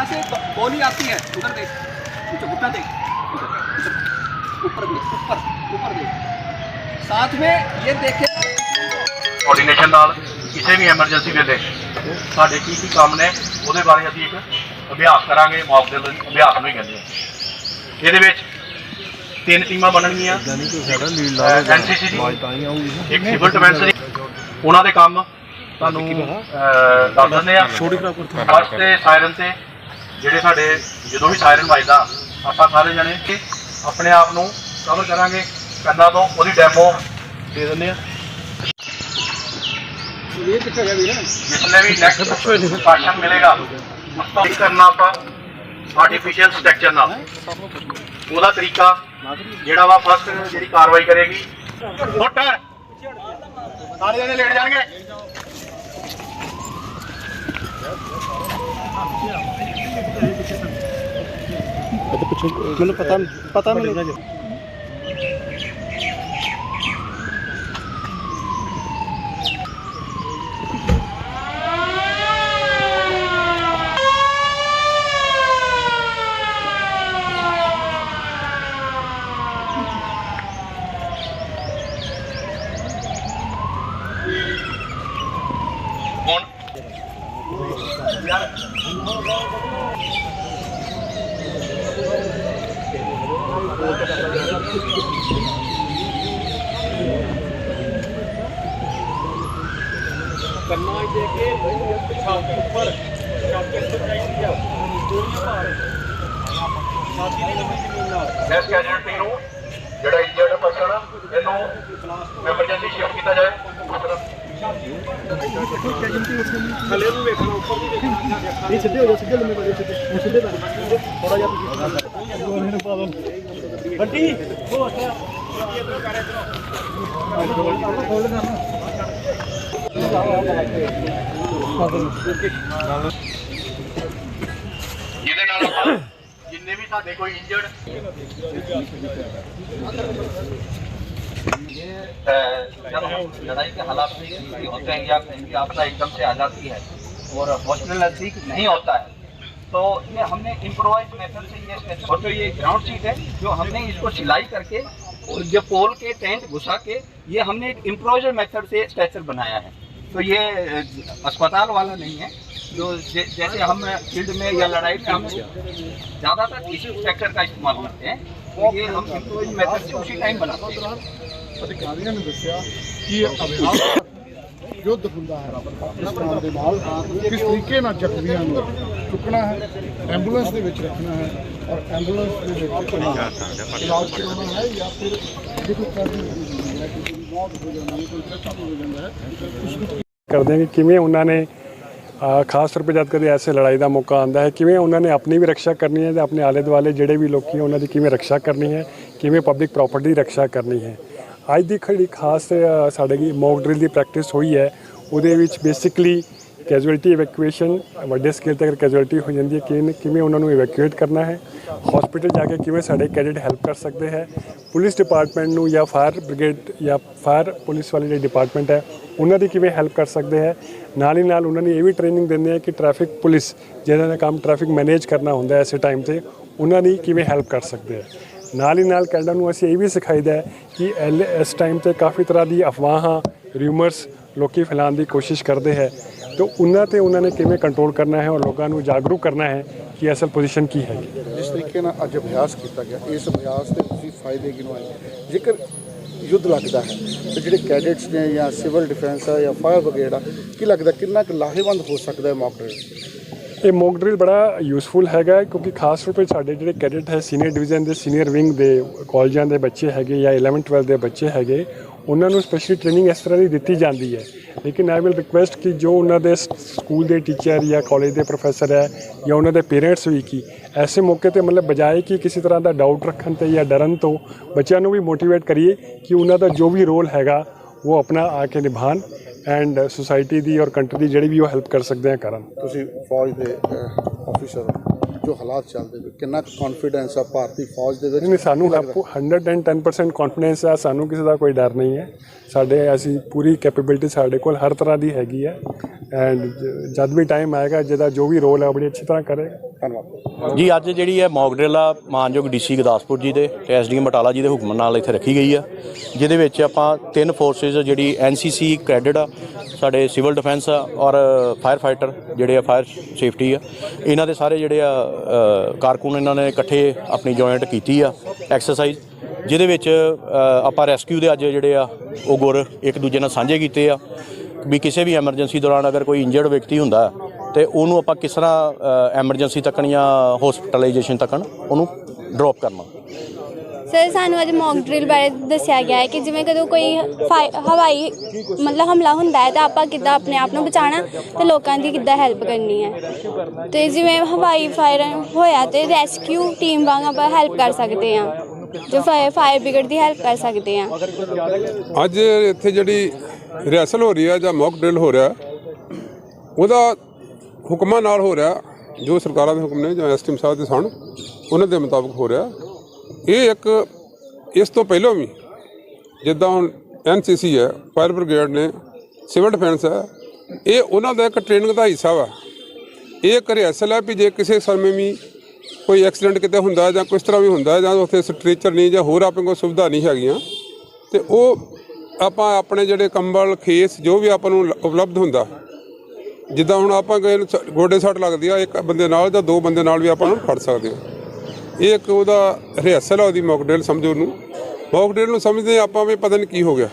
उसकी नजर आगे की तरफ होगी जहाँ से ग- गोली आती है उधर देख नीचे घुटना देख उधर, उधर, ऊपर देख ऊपर ऊपर देख साथ में ये देखे ਕੋਆਰਡੀਨੇਸ਼ਨ ਨਾਲ ਕਿਸੇ ਵੀ ਐਮਰਜੈਂਸੀ ਵੇਲੇ ਸਾਡੇ ਕੀ ਕੀ ਕੰਮ ਨੇ ਉਹਦੇ ਬਾਰੇ ਅਸੀਂ ਇੱਕ ਅਭਿਆਸ ਕਰਾਂਗੇ ਮੌਕ ਦੇ ਅਭਿਆਸ ਨੂੰ ਹੀ ਕਹਿੰਦੇ ਆ ਇਹਦੇ ਵਿੱਚ ਤਿੰਨ ਟੀਮਾਂ ਬਣਨਗੀਆਂ ਐਨਸੀਸੀ ਦੀ ਇੱਕ ਸਿਵਲ ਡਿਫੈਂਸ ਦੀ ਉਹਨਾਂ ਦੇ ਕੰਮ ਤੁਹਾਨੂੰ ਅਹ, ਦੱਸ ਦਿੰਦੇ ਆ ਫਸਟ ਤੇ ਸਾਇਰਨ ਤੇ ਜਿਹੜੇ ਸਾਡੇ ਜਦੋਂ ਵੀ ਸਾਇਰਨ ਵੱਜਦਾ ਆਪਾਂ ਸਾਰੇ ਜਣੇ ਕਿ ਆਪਣੇ ਆਪ ਨੂੰ ਕਵਰ ਕਰਾਂਗੇ। ਕੰਨਾਂ ਤੋਂ ਉਹਦੀ ਡੈਮੋ ਦੇ ਦਿੰਦੇ ਆ। ਜਿਸਨੇ ਵੀ ਨੈਕਸਟ ਭਾਸ਼ਣ ਮਿਲੇਗਾ ਉਸ ਤੋਂ ਕੀ ਕਰਨਾ ਆਪਾਂ ਆਰਟੀਫੀਸ਼ੀਅਲ ਸਟਰਕਚਰ ਨਾਲ। ਉਹਦਾ ਤਰੀਕਾ ਜਿਹੜਾ ਵਾ ਫਸਟ ਜਿਹੜੀ ਕਾਰਵਾਈ ਕਰੇਗੀ। ਫੁੱਟਰ ਸਾਰੇ ਜਣੇ ਲੇਟ ਜਾਣਗੇ। ਮੈਨੂੰ ਪਤਾ ਪਤਾ ਮੈਨੂੰ ਇਸ ਕੈਜੁਅਲਟੀ ਨੂੰ ਜਿਹੜਾ ਇੰਜਰਡ ਪਰਸਨ ਇਹਨੂੰ ਐਮਰਜੈਂਸੀ ਸ਼ਿਫਟ ਕੀਤਾ ਜਾਏ। ਇਹ ਸਿੱਧੇ ਹੋ ਜਾ ਸਿੱਧੇ ਲੰਮੇ ਪੈ ਜਾ ਸਿੱਧੇ। ਹੁਣ ਸਿੱਧੇ ਪੈ ਜਾ ਥੋੜਾ ਜਿਹਾ ਤੁਸੀਂ ਬੰਟੀ ਹੋ ਅੱਛਾ ਜਿਹਦੇ ਨਾਲ ਆਪਾਂ ਜਿੰਨੇ ਵੀ ਸਾਡੇ ਕੋਈ ਇੰਜਰਡ जब हम लड़ाई के हालात में स्थिति होते हैं या कहीं भी आपदा एकदम से आ जाती है और हॉस्पिटल नज़दीक नहीं होता है तो ये हमने इम्प्रोवाइज मेथड से ये स्ट्रेचर और जो ये ग्राउंड सीट है जो हमने इसको सिलाई करके और ये पोल के टेंट घुसा के ये हमने एक इम्प्रोवाइज मेथड से स्ट्रेचर बनाया है तो ये अ, अस्पताल वाला नहीं है जो जै- जैसे हम फील्ड में या लड़ाई में हम ज़्यादातर इसी स्ट्रक्चर का इस्तेमाल करते हैं तो ये हम इम्प्रोवाइज मेथड से उसी टाइम बनाते हैं ਅਧਿਕਾਰੀਆਂ ਨੇ ਦੱਸਿਆ ਕਿ ਇਹ ਅਭਿਆਸ ਯੁੱਧ ਹੁੰਦਾ ਹੈ ਪਾਕਿਸਤਾਨ ਦੇ ਨਾਲ ਕਿਸ ਤਰੀਕੇ ਨਾਲ ਜ਼ਖਮੀਆਂ ਨੂੰ ਚੁੱਕਣਾ ਹੈ ਐਂਬੂਲੈਂਸ ਦੇ ਵਿੱਚ ਰੱਖਣਾ ਹੈ ਔਰ ਐਂਬੂਲੈਂਸ ਦੇ ਵਿੱਚ ਆਪਣਾ ਇਲਾਜ ਕਰਾਉਣਾ ਹੈ ਜਾਂ ਫਿਰ ਜੇ ਕੋਈ ਕਾਰਨ ਹੁੰਦੀ ਹੈ ਕਰਦੇ ਹਾਂ ਕਿ ਕਿਵੇਂ ਉਹਨਾਂ ਨੇ ਖਾਸ ਤੌਰ 'ਤੇ ਜਦ ਕਦੇ ਐਸੇ ਲੜਾਈ ਦਾ ਮੌਕਾ ਆਉਂਦਾ ਹੈ, ਕਿਵੇਂ ਉਹਨਾਂ ਨੇ ਆਪਣੀ ਵੀ ਰੱਖਿਆ ਕਰਨੀ ਹੈ ਤੇ ਆਪਣੇ ਆਲੇ ਦੁਆਲੇ ਜਿਹੜੇ ਵੀ ਲੋਕੀ ਹੈ ਉਹਨਾਂ ਦੀ ਕਿਵੇਂ ਰੱਖਿਆ ਕਰਨੀ ਹੈ, ਕਿਵੇਂ ਪਬਲਿਕ ਪ੍ਰਾਪਰਟੀ ਦੀ ਰੱਖਿਆ ਕਰਨੀ ਹੈ। ਅੱਜ ਦੀ ਖੜੀ ਖਾਸ ਸਾਡੇ ਦੀ ਮੌਕ ਡਰਿਲ ਦੀ ਪ੍ਰੈਕਟਿਸ ਹੋਈ ਹੈ, ਉਹਦੇ ਵਿੱਚ ਬੇਸਿਕਲੀ ਕੈਜੁਅਲਟੀ ਇਵੈਕੂਏਸ਼ਨ ਵੱਡੇ ਸਕੇਲ ਤੇ ਅਗਰ ਕੈਜੁਅਲਟੀ ਹੋ ਜਾਂਦੀ ਹੈ, ਕਿਵੇਂ ਕਿਵੇਂ ਉਹਨਾਂ ਨੂੰ ਇਵੈਕੂਏਟ ਕਰਨਾ ਹੈ ਹਸਪੀਟਲ ਜਾ ਕੇ ਕਿਵੇਂ ਸਾਡੇ ਕੈਡਟ ਹੈਲਪ ਕਰ ਸਕਦੇ ਹੈ ਪੁਲਿਸ ਡਿਪਾਰਟਮੈਂਟ ਨੂੰ ਜਾਂ ਫਾਇਰ ਬ੍ਰਿਗੇਡ ਜਾਂ ਫਾਇਰ ਪੁਲਿਸ ਵਾਲੀ ਜਿਹੜੀ ਡਿਪਾਰਟਮੈਂਟ ਹੈ, ਉਹਨਾਂ ਦੀ ਕਿਵੇਂ ਹੈਲਪ ਕਰ ਸਕਦੇ ਹੈ, ਨਾਲ ਹੀ ਨਾਲ ਉਹਨਾਂ ਨੇ ਇਹ ਵੀ ਟ੍ਰੇਨਿੰਗ ਦਿੰਦੇ ਆ ਕਿ ਟ੍ਰੈਫਿਕ ਪੁਲਿਸ ਜਿਹਨਾਂ ਦਾ ਕੰਮ ਟ੍ਰੈਫਿਕ ਮੈਨੇਜ ਕਰਨਾ ਹੁੰਦਾ ਹੈ ਐਸੇ ਟਾਈਮ ਤੇ, ਉਹਨਾਂ ਦੀ ਕਿਵੇਂ ਹੈਲਪ ਕਰ ਸਕਦੇ ਹੈ। ਨਾਲ ਹੀ ਨਾਲ ਕੈਡਰ ਨੂੰ ਅਸੀਂ ਇਹ ਵੀ ਸਿਖਾਈਦਾ ਹੈ ਕਿ ਐਲ- ਇਸ ਟਾਈਮ ਤੇ ਕਾਫੀ ਤਰ੍ਹਾਂ ਦੀ ਅਫਵਾਹਾਂ ਰਿਊਮਰਸ ਲੋਕੀ ਫੈਲਾਉਣ ਦੀ ਕੋਸ਼ਿਸ਼ ਕਰਦੇ ਹੈ ਤਾਂ ਉਹਨਾਂ ਤੇ ਉਹਨਾਂ ਨੇ ਕਿਵੇਂ ਕੰਟਰੋਲ ਕਰਨਾ ਹੈ ਔਰ ਲੋਕਾਂ ਨੂੰ ਜਾਗਰੂਕ ਕਰਨਾ ਹੈ ਕਿ ਅਸਲ ਪੋਜੀਸ਼ਨ ਕੀ ਹੈ? ਜਿਸ ਤਰੀਕੇ ਨਾਲ ਅੱਜ ਅਭਿਆਸ ਕੀਤਾ ਗਿਆ ਇਸ ਅਭਿਆਸ ਦੇ ਤੁਸੀਂ ਫਾਇਦੇ ਗਿਣਵਾਏ ਜੇਕਰ ਯੁੱਧ ਲੱਗਦਾ ਹੈ ਤੇ ਜਿਹੜੇ ਕੈਡੇਟਸ ਨੇ ਜਾਂ ਸਿਵਲ ਡਿਫੈਂਸ ਆ ਜਾਂ ਫਾਇਰ ਬ੍ਰਿਗੇਡ ਆ ਕੀ ਲੱਗਦਾ ਕਿੰਨਾ ਕੁ ਲਾਹੇਵੰਦ ਹੋ ਸਕਦਾ ਹੈ ਮੌਕ ਡਰਿਲ ਇਹ ਮੌਕ ਡਰਿਲ ਬੜਾ ਯੂਸਫੁਲ ਹੈਗਾ ਕਿਉਂਕਿ ਖਾਸ ਤੌਰ 'ਤੇ ਸਾਡੇ ਜਿਹੜੇ ਕੈਡਟ ਹੈ ਸੀਨੀਅਰ ਡਿਵੀਜ਼ਨ ਦੇ ਸੀਨੀਅਰ ਵਿੰਗ ਦੇ ਕਾਲਜਾਂ ਦੇ ਬੱਚੇ ਹੈਗੇ ਜਾਂ 11 12 ਦੇ ਬੱਚੇ ਹੈਗੇ ਉਹਨਾਂ ਨੂੰ ਸਪੈਸ਼ਲੀ ਟ੍ਰੇਨਿੰਗ ਇਸ ਤਰ੍ਹਾਂ ਦੀ ਦਿੱਤੀ ਜਾਂਦੀ ਹੈ। ਲੇਕਿਨ ਆਈ ਵਿਲ ਰਿਕੁਐਸਟ ਕਿ ਜੋ ਉਹਨਾਂ ਦੇ ਸਕੂਲ ਦੇ ਟੀਚਰ ਜਾਂ ਕਾਲਜ ਦੇ ਪ੍ਰੋਫੈਸਰ ਹੈ ਜਾਂ ਉਹਨਾਂ ਦੇ ਪੇਰੈਂਟਸ ਵੀ ਕੀ, ਐਸੇ ਮੌਕੇ ਤੇ ਮਤਲਬ ਬਜਾਏ ਕਿ ਕਿਸੇ ਤਰ੍ਹਾਂ ਦਾ ਡਾਊਟ ਰੱਖਣ ਤੇ ਜਾਂ ਡਰਨ ਤੋਂ ਬੱਚਿਆਂ ਨੂੰ ਵੀ ਮੋਟੀਵੇਟ ਕਰੀਏ ਕਿ ਉਹਨਾਂ ਦਾ ਜੋ ਵੀ ਰੋਲ ਹੈਗਾ, ਉਹ ਆਪਣਾ ਆ ਕੇ ਨਿਭਾਣ ਐਂਡ ਸੁਸਾਇਟੀ ਦੀ ਔਰ ਕੰਟਰੀ ਦੀ ਜਿਹੜੀ ਵੀ ਉਹ ਹੈਲਪ ਕਰ ਸਕਦੇ ਆ ਕਰਨ। ਤੁਸੀਂ ਫੌਜ ਦੇ ਆਫੀਸਰ ਜੋ ਹਾਲਾਤ ਚੱਲਦੇ ਪਏ ਕਿੰਨਾ ਕੌਨਫੀਡੈਂਸ ਆ ਭਾਰਤੀ ਫੌਜ ਦੇ ਵਿੱਚ? ਨਹੀਂ ਸਾਨੂੰ 110% ਕੌਨਫੀਡੈਂਸ ਆ ਸਾਨੂੰ ਕਿਸੇ ਦਾ ਕੋਈ ਡਰ ਨਹੀਂ ਹੈ। ਸਾਡੇ ਅਸੀਂ ਪੂਰੀ ਕੈਪੇਬਿਲਿਟੀ ਸਾਡੇ ਕੋਲ ਹਰ ਤਰ੍ਹਾਂ ਦੀ ਹੈਗੀ ਹੈ। ਐਂਡ ਜਦ ਵੀ ਟਾਈਮ ਆਏਗਾ, ਜਿਹਦਾ ਜੋ ਵੀ ਰੋਲ ਹੈ ਬੜੀ ਅੱਛੀ ਤਰ੍ਹਾਂ ਕਰੇਗਾ। ਧੰਨਵਾਦ। ਜੀ, ਅੱਜ ਜਿਹੜੀ ਹੈ ਮੌਕ ਡਰਿਲ ਆ, ਮਾਨਯੋਗ ਡੀਸੀ ਗੁਰਦਾਸਪੁਰ ਜੀ ਦੇ ਤੇ ਐਸਡੀਐਮ ਬਟਾਲਾ ਜੀ ਦੇ ਹੁਕਮ ਨਾਲ ਇੱਥੇ ਰੱਖੀ ਗਈ ਆ। ਜਿਹਦੇ ਵਿੱਚ ਆਪਾਂ ਤਿੰਨ ਫੋਰਸਿਸ ਜਿਹੜੀ ਐਨਸੀਸੀ ਕ੍ਰੈਡਿਟ ਆ, ਸਾਡੇ ਸਿਵਲ ਡਿਫੈਂਸ ਆ ਔਰ ਫਾਇਰ ਫਾਈਟਰ ਜਿਹੜੇ ਆ ਫਾਇਰ ਸੇਫਟੀ ਆ। ਇਹਨਾਂ ਦੇ ਸਾਰੇ ਜਿਹੜੇ ਆ ਕਾਰਕੁਨ ਇਹਨਾਂ ਨੇ ਇਕੱਠੇ ਆਪਣੀ ਜੁਆਇੰਟ ਕੀਤੀ ਆ ਐਕਸਰਸਾਈਜ਼ ਜਿਹਦੇ ਵਿੱਚ ਆਪਾਂ ਰੈਸਕਿਊ ਦੇ ਅੱਜ ਜਿਹੜੇ ਆ, ਉਹ ਗੁਰ ਇੱਕ ਦੂਜੇ ਨਾਲ ਸਾਂਝੇ ਕੀਤੇ ਆ। ਵੀ ਕਿਸੇ ਵੀ ਐਮਰਜੈਂਸੀ ਦੌਰਾਨ ਅਗਰ ਕੋਈ ਇੰਜਰਡ ਵਿਅਕਤੀ ਹੁੰਦਾ ਤੇ ਉਹਨੂੰ ਆਪਾਂ ਕਿਸ ਤਰ੍ਹਾਂ ਐਮਰਜੈਂਸੀ ਤੱਕਣ ਜਾਂ ਹਸਪੀਟਲਾਈਜੇਸ਼ਨ ਤੱਕਣ ਉਹਨੂੰ ਡ੍ਰੌਪ ਕਰਨਾ। ਸਰ ਸਾਨੂੰ ਅੱਜ ਮੌਕ ਡਰਿਲ ਬਾਰੇ ਦੱਸਿਆ ਗਿਆ ਹੈ ਕਿ ਜਿਵੇਂ ਕਦੋਂ ਕੋਈ ਹਵਾਈ ਮਤਲਬ ਹਮਲਾ ਹੁੰਦਾ ਹੈ ਤਾਂ ਆਪਾਂ ਕਿੱਦਾਂ ਆਪਣੇ ਆਪ ਨੂੰ ਬਚਾਉਣਾ ਤੇ ਲੋਕਾਂ ਦੀ ਕਿੱਦਾਂ ਹੈਲਪ ਕਰਨੀ ਹੈ। ਤੇ ਜਿਵੇਂ ਹਵਾਈ ਫਾਇਰ ਹੋਇਆ ਤੇ ਰੈਸਕਿਊ ਟੀਮ ਵਾਂਗ ਆਪਾਂ ਹੈਲਪ ਕਰ ਸਕਦੇ ਹਾਂ। ਜੋ ਫਾਇਰ ਬ੍ਰਿਗੇਡ ਦੀ ਹੈਲਪ ਕਰ ਸਕਦੇ ਹਾਂ। ਅੱਜ ਇੱਥੇ ਜਿਹੜੀ ਰਿਹਰਸਲ ਹੋ ਰਹੀ ਹੈ ਜਾਂ ਮੌਕ ਡਰਿਲ ਹੋ ਰਿਹਾ ਉਹਦਾ ਹੁਕਮਾਂ ਨਾਲ ਹੋ ਰਿਹਾ ਜੋ ਸਰਕਾਰਾਂ ਦੇ ਹੁਕਮ ਨੇ ਜਾਂ ਐਸਟੀਐਮ ਸਾਹਿਬ ਦੇ ਸਨ ਉਹਨਾਂ ਦੇ ਮੁਤਾਬਕ ਹੋ ਰਿਹਾ ਇਹ ਇੱਕ, ਇਸ ਤੋਂ ਪਹਿਲਾਂ ਵੀ ਜਿੱਦਾਂ ਹੁਣ ਐਨਸੀਸੀ ਹੈ, ਫਾਇਰ ਬ੍ਰਿਗੇਡ ਨੇ, ਸਿਵਲ ਡਿਫੈਂਸ ਹੈ, ਇਹ ਉਹਨਾਂ ਦਾ ਇੱਕ ਟ੍ਰੇਨਿੰਗ ਦਾ ਹਿੱਸਾ ਵਾ। ਇਹ ਇੱਕ ਰਿਹਰਸਲ ਹੈ ਵੀ ਜੇ ਕਿਸੇ ਸਮੇਂ ਵੀ ਕੋਈ ਐਕਸੀਡੈਂਟ ਕਿਤੇ ਹੁੰਦਾ ਜਾਂ ਕਿਸ ਤਰ੍ਹਾਂ ਵੀ ਹੁੰਦਾ ਜਾਂ ਉੱਥੇ ਸਟ੍ਰੈਚਰ ਨਹੀਂ ਜਾਂ ਹੋਰ ਆਪਣੇ ਕੋਲ ਸੁਵਿਧਾ ਨਹੀਂ ਹੈਗੀਆਂ, ਤੇ ਉਹ ਆਪਾਂ ਆਪਣੇ ਜਿਹੜੇ ਕੰਬਲ, ਖੇਸ, ਜੋ ਵੀ ਆਪਾਂ ਨੂੰ ਉਪਲਬਧ ਹੁੰਦਾ, ਜਿੱਦਾਂ ਹੁਣ ਆਪਾਂ ਗਏ ਨੂੰ ਸ- ਗੋਡੇ ਸੱਟ ਲੱਗਦੀ ਆ, ਇੱਕ ਬੰਦੇ ਨਾਲ ਜਾਂ ਦੋ ਬੰਦੇ ਨਾਲ ਵੀ ਆਪਾਂ ਨੂੰ ਫੜ ਸਕਦੇ ਹਾਂ ਇਹ ਇੱਕ ਉਹਦਾ ਰਿਹਰਸਲ ਆ ਉਹਦੀ ਮੌਕ ਸਮਝੋ ਉਹਨੂੰ। ਮੌਕ ਨੂੰ ਸਮਝਦੇ ਆਪਾਂ ਵੀ ਪਤਾ ਨਹੀਂ ਕੀ ਹੋ ਗਿਆ।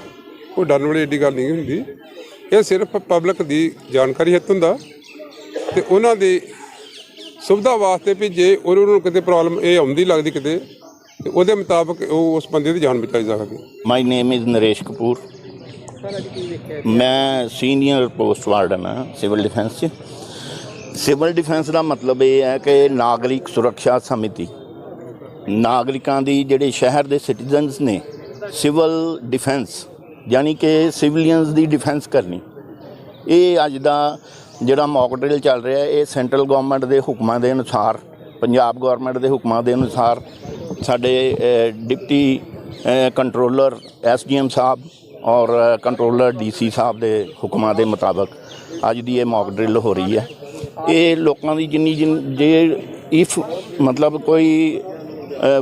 ਕੋਈ ਡਰਨ ਵਾਲੀ ਏਡੀ ਗੱਲ ਨਹੀਂ ਹੁੰਦੀ। ਇਹ ਸਿਰਫ ਪਬਲਿਕ ਦੀ ਜਾਣਕਾਰੀ ਹਿੱਤ ਹੁੰਦਾ। ਤੇ ਉਹਨਾਂ ਦੀ ਸੁਵਿਧਾ ਵਾਸਤੇ ਵੀ ਜੇ ਉਹਨਾਂ ਨੂੰ ਕਿਤੇ ਪ੍ਰੋਬਲਮ, ਇਹ ਆਉਂਦੀ ਲੱਗਦੀ ਕਿਤੇ ਤੇ ਉਹਦੇ ਮੁਤਾਬਕ ਉਹ ਉਸ ਬੰਦੇ ਦੀ ਜਾਨ ਬਚਾਈ ਸਕਦੀ my name is Naresh Kapoor ਮੈਂ ਸੀਨੀਅਰ ਪੋਸਟ ਵਾਰਡਨ ਹਾਂ ਸਿਵਲ ਡਿਫੈਂਸ 'ਚ। ਸਿਵਲ ਡਿਫੈਂਸ ਦਾ ਮਤਲਬ ਇਹ ਹੈ ਕਿ ਨਾਗਰਿਕ ਸੁਰੱਖਿਆ ਸਮਿਤੀ। ਨਾਗਰਿਕਾਂ ਦੀ ਜਿਹੜੇ ਸ਼ਹਿਰ ਦੇ ਸਿਟੀਜ਼ਨਸ ਨੇ ਸਿਵਲ ਡਿਫੈਂਸ ਯਾਨੀ ਕਿ ਸਿਵਲੀਅਨਸ ਦੀ ਡਿਫੈਂਸ ਕਰਨੀ। ਇਹ ਅੱਜ ਦਾ ਜਿਹੜਾ ਮੌਕ ਡਰਿਲ ਚੱਲ ਰਿਹਾ ਹੈ, ਇਹ ਸੈਂਟਰਲ ਗਵਰਨਮੈਂਟ ਦੇ ਹੁਕਮਾਂ ਦੇ ਅਨੁਸਾਰ ਪੰਜਾਬ ਗਵਰਨਮੈਂਟ ਦੇ ਹੁਕਮਾਂ ਦੇ ਅਨੁਸਾਰ ਸਾਡੇ uh, deputy uh, controller SDM ਸਾਹਿਬ ਔਰ ਕੰਟਰੋਲਰ ਡੀਸੀ ਸਾਹਿਬ ਦੇ ਹੁਕਮਾਂ ਦੇ ਮੁਤਾਬਕ ਅੱਜ ਦੀ ਇਹ ਮੌਕ ਡਰਿਲ ਹੋ ਰਹੀ ਹੈ। ਇਹ ਲੋਕਾਂ ਦੀ ਜਿੰਨੀ ਜਿੰਨ ਜੇ ਇਫ ਮਤਲਬ ਕੋਈ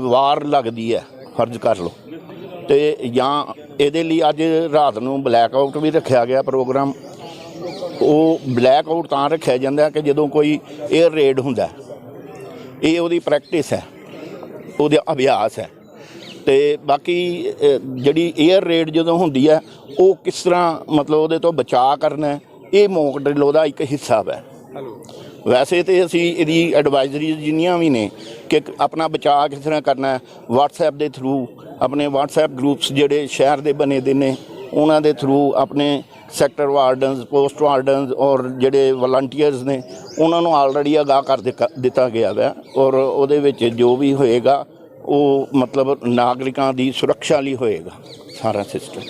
ਵਾਰ ਲੱਗਦੀ ਹੈ ਫਰਜ਼ ਕਰ ਲਓ। ਤੇ ਜਾਂ ਇਹਦੇ ਲਈ ਅੱਜ ਰਾਤ ਨੂੰ ਬਲੈਕ ਆਊਟ ਵੀ ਰੱਖਿਆ ਗਿਆ ਪ੍ਰੋਗਰਾਮ। ਉਹ ਬਲੈਕ ਆਊਟ ਤਾਂ ਰੱਖਿਆ ਜਾਂਦਾ ਕਿ ਜਦੋਂ ਕੋਈ 에ਅਰ ਰੇਡ ਹੁੰਦਾ ਇਹ ਉਹਦੀ ਪ੍ਰੈਕਟਿਸ ਹੈ। ਉਹਦਾ ਅਭਿਆਸ ਹੈ। ਤੇ ਬਾਕੀ ਜਿਹੜੀ 에ਅਰ ਰੇਡ ਜਦੋਂ ਹੁੰਦੀ ਹੈ ਉਹ ਕਿਸ ਤਰ੍ਹਾਂ ਮਤਲਬ ਉਹਦੇ ਤੋਂ ਬਚਾਅ ਕਰਨਾ ਇਹ ਮੌਕ ਡਰਿਲ ਉਹਦਾ ਇੱਕ ਹਿੱਸਾ ਹੈ। ਵੈਸੇ ਤੇ ਅਸੀਂ ਇਹਦੀ ਐਡਵਾਈਜ਼ਰੀ ਜਿੰਨੀਆਂ ਵੀ ਨੇ ਕਿ ਆਪਣਾ ਬਚਾਅ ਕਿਸ ਤਰ੍ਹਾਂ ਕਰਨਾ ਹੈ WhatsApp ਦੇ ਥਰੂ ਆਪਣੇ WhatsApp ਗਰੁੱਪਸ ਜਿਹੜੇ ਸ਼ਹਿਰ ਦੇ ਬਣੇ ਦੇ ਨੇ ਉਹਨਾਂ ਦੇ ਥਰੂ ਆਪਣੇ ਸੈਕਟਰ ਵਾਰਡਨਸ ਪੋਸਟ ਵਾਰਡਨਸ ਔਰ ਜਿਹੜੇ ਵਲੰਟੀਅਰਸ ਨੇ ਉਹਨਾਂ ਨੂੰ ਆਲਰੇਡੀ ਅਗਾਹ ਕਰ ਦਿੱਤਾ- ਦਿੱਤਾ ਗਿਆ ਹੈ ਔਰ ਉਹਦੇ ਵਿੱਚ ਜੋ ਵੀ ਹੋਏਗਾ, ਉਹ ਮਤਲਬ ਨਾਗਰਿਕਾਂ ਦੀ ਸੁਰੱਖਿਆ ਲਈ ਹੋਏਗਾ, ਸਾਰਾ ਸਿਸਟਮ